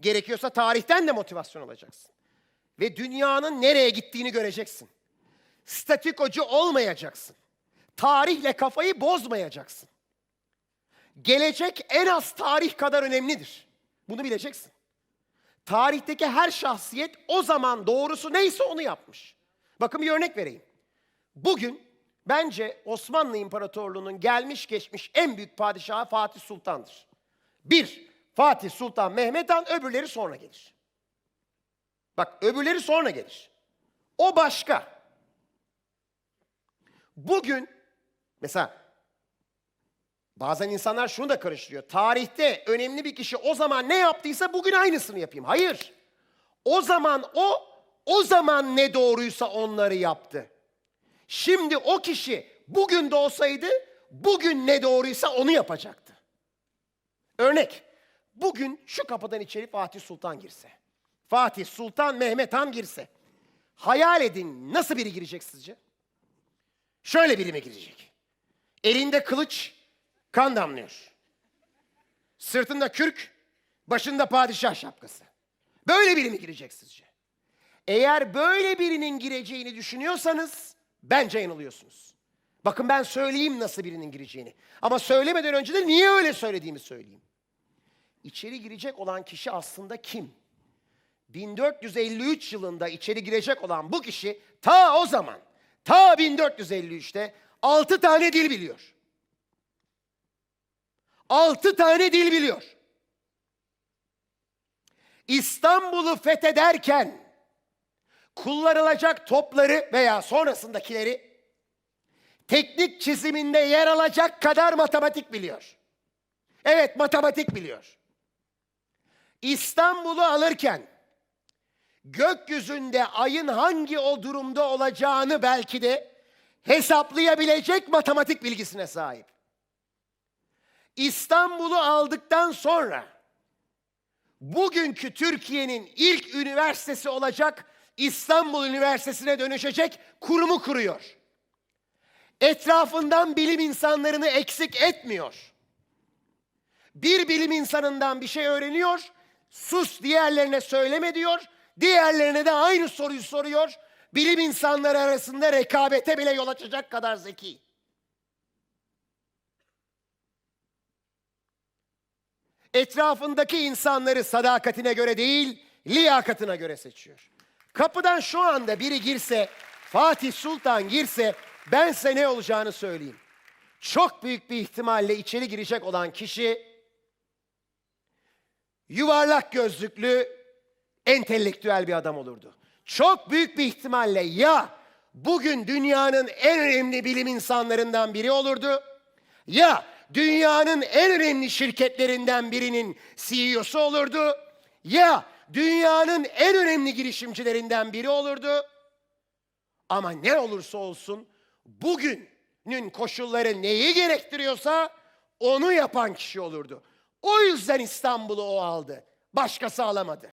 Gerekiyorsa tarihten de motivasyon alacaksın. Ve dünyanın nereye gittiğini göreceksin. Statikocu olmayacaksın. Tarihle kafayı bozmayacaksın. Gelecek en az tarih kadar önemlidir. Bunu bileceksin. Tarihteki her şahsiyet o zaman doğrusu neyse onu yapmış. Bakın bir örnek vereyim. Bugün bence Osmanlı İmparatorluğu'nun gelmiş geçmiş en büyük padişahı Fatih Sultan'dır. Bir, Fatih Sultan Mehmet Han öbürleri sonra gelir. Bak öbürleri sonra gelir. O başka. Bugün mesela bazen insanlar şunu da karıştırıyor. Tarihte önemli bir kişi o zaman ne yaptıysa bugün aynısını yapayım. Hayır. O zaman o, o zaman ne doğruysa onları yaptı. Şimdi o kişi bugün de olsaydı bugün ne doğruysa onu yapacaktı. Örnek. Bugün şu kapıdan içeri Fatih Sultan girse. Fatih Sultan Mehmet Han girse. Hayal edin nasıl biri girecek sizce? Şöyle biri mi girecek? Elinde kılıç, kan damlıyor. Sırtında kürk, başında padişah şapkası. Böyle biri mi girecek sizce? Eğer böyle birinin gireceğini düşünüyorsanız bence yanılıyorsunuz. Bakın ben söyleyeyim nasıl birinin gireceğini. Ama söylemeden önce de niye öyle söylediğimi söyleyeyim. İçeri girecek olan kişi aslında kim? 1453 yılında içeri girecek olan bu kişi ta o zaman, ta 1453'te 6 tane dil biliyor. 6 tane dil biliyor. İstanbul'u fethederken kullanılacak topları veya sonrasındakileri teknik çiziminde yer alacak kadar matematik biliyor. Evet matematik biliyor. İstanbul'u alırken gökyüzünde ayın hangi o durumda olacağını belki de hesaplayabilecek matematik bilgisine sahip. İstanbul'u aldıktan sonra bugünkü Türkiye'nin ilk üniversitesi olacak İstanbul Üniversitesi'ne dönüşecek kurumu kuruyor. Etrafından bilim insanlarını eksik etmiyor. Bir bilim insanından bir şey öğreniyor, sus diğerlerine söyleme diyor, diğerlerine de aynı soruyu soruyor. Bilim insanları arasında rekabete bile yol açacak kadar zeki. Etrafındaki insanları sadakatine göre değil, liyakatına göre seçiyor. Kapıdan şu anda biri girse, Fatih Sultan girse, ben size ne olacağını söyleyeyim. Çok büyük bir ihtimalle içeri girecek olan kişi yuvarlak gözlüklü, entelektüel bir adam olurdu. Çok büyük bir ihtimalle ya bugün dünyanın en önemli bilim insanlarından biri olurdu ya dünyanın en önemli şirketlerinden birinin CEO'su olurdu ya dünyanın en önemli girişimcilerinden biri olurdu. Ama ne olursa olsun bugünün koşulları neyi gerektiriyorsa onu yapan kişi olurdu. O yüzden İstanbul'u o aldı. Başkası alamadı.